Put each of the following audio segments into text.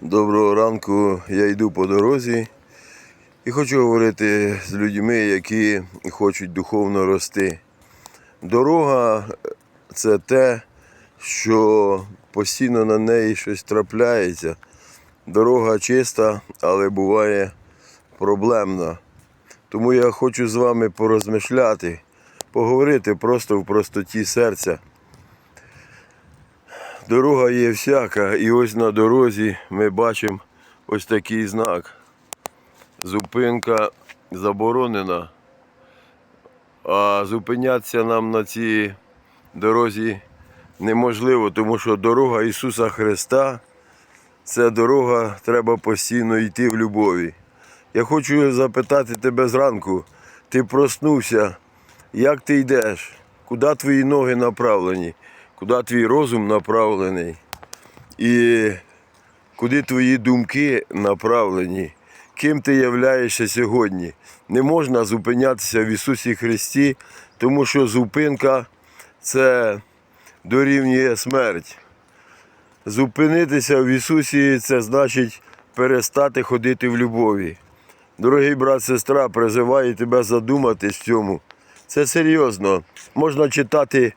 Доброго ранку, я йду по дорозі і хочу говорити з людьми, які хочуть духовно рости. Дорога це те, що постійно на неї щось трапляється. Дорога чиста, але буває проблемна. Тому я хочу з вами порозмишляти, поговорити просто в простоті серця. Дорога є всяка, і ось на дорозі ми бачимо ось такий знак. Зупинка заборонена. А зупинятися нам на цій дорозі неможливо, тому що дорога Ісуса Христа це дорога, треба постійно йти в любові. Я хочу запитати тебе зранку, ти проснувся, як ти йдеш? Куди твої ноги направлені? Куди твій розум направлений? І куди твої думки направлені? Ким ти являєшся сьогодні? Не можна зупинятися в Ісусі Христі, тому що зупинка це дорівнює смерть. Зупинитися в Ісусі це значить перестати ходити в любові. Дорогий брат, сестра, призиваю тебе задуматись в цьому. Це серйозно. Можна читати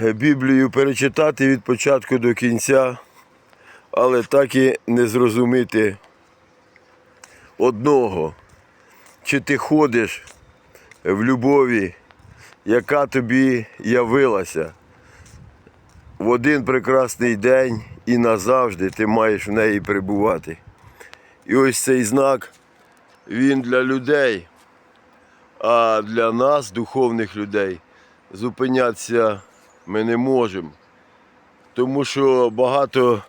Біблію, перечитати від початку до кінця, але так і не зрозуміти одного. Чи ти ходиш в любові, яка тобі явилася в один прекрасний день і назавжди ти маєш в неї перебувати. І ось цей знак, він для людей, а для нас, духовних людей, зупинятися ми не можемо. Тому що багато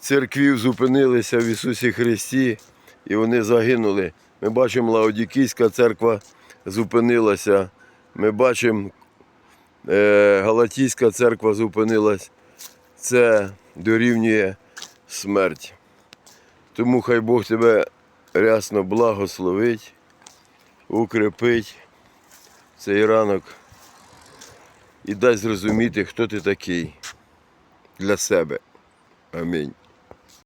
церквів зупинилися в Ісусі Христі і вони загинули. Ми бачимо, Лаодікійська церква зупинилася. Ми бачимо, е, Галатійська церква зупинилась. Це дорівнює смерть. Тому хай Бог тебе рясно благословить, укрепить цей ранок і дасть зрозуміти, хто ти такий для себе. Амінь.